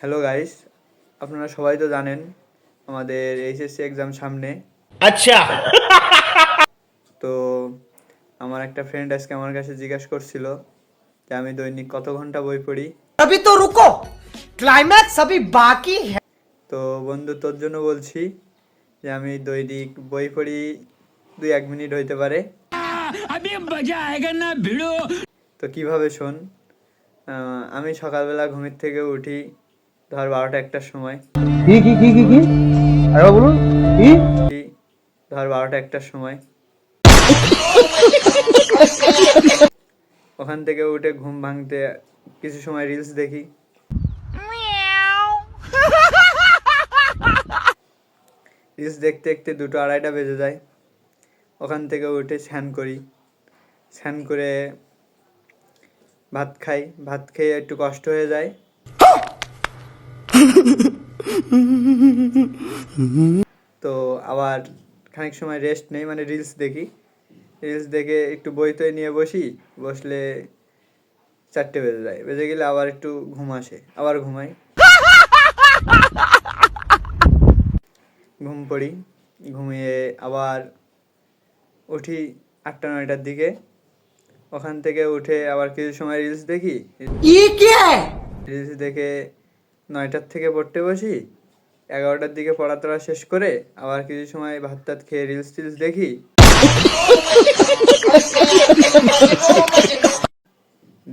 Hello guys আপনারা সবাই তো জানেন আমাদের এইচএসসি এক্সাম সামনে अच्छा তো আমার একটা ফ্রেন্ড আজকে আমার কাছে জিজ্ঞাসা করছিল যে আমি দৈনিক কত ঘন্টা বই পড়ি अभी तो रुको क्लाइमैक्स अभी बाकी है তো বন্ধু তোর জন্য বলছি যে আমি দৈনিক বই পড়ি দুই এক মিনিট হইতে পারে अभी मजा आएगा ना भिड़ो তো কিভাবে শোন আহ, আমি সকালবেলা ঘুমের থেকে উঠি ধর বারোটা একটার সময়। কি কি কি কি কি? আরে বলুন। কি? ধর বারোটা একটার সময়। ওখান থেকে উঠে ঘুম ভাঙতে কিছু সময় রিলস দেখি। রিলস দেখতে দেখতে দুটো আড়াইটা বেজে যায়। ওখান থেকে উঠে স্নান করি। স্নান করে ভাত খাই। ভাত খেয়ে একটু কষ্ট হয়ে যায়। তো আবার খানিক সময় রেস্ট নেই মানে রিলস দেখি। রিলস দেখে একটু বই তৈ নিয়ে বসি বসলে চারটে বেজে যায়। বেজে গেলে আবার একটু ঘুম আসে আবার ঘুমাই। ঘুম পড়ি ঘুমিয়ে আবার উঠি আটটা নয়টার দিকে। ওখান থেকে উঠে আবার কিছু সময় রিলস দেখি। রিলস দেখে নয়টার থেকে পড়তে বসি এগারোটার দিকে পড়াতোড়া শেষ করে আবার কিছু সময় ভাত টাত খেয়ে রিলস টিলস দেখি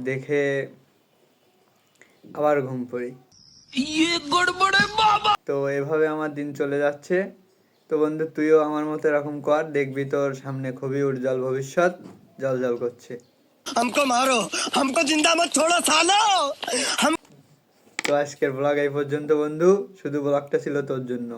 দেখে আবার ঘুম পড়ি ये गड़बड़ है बाबा তো এভাবে আমার দিন চলে যাচ্ছে তো বন্ধু তুইও আমার মতো এরকম কর দেখবি তোর সামনে খুবই উজ্জ্বল ভবিষ্যৎ জল জল করছে हमको मारो हमको जिंदा मत छोड़ो सालो हम তো আজকের ব্লগ এই পর্যন্ত বন্ধু। শুধু ব্লগটা ছিল তোর জন্য।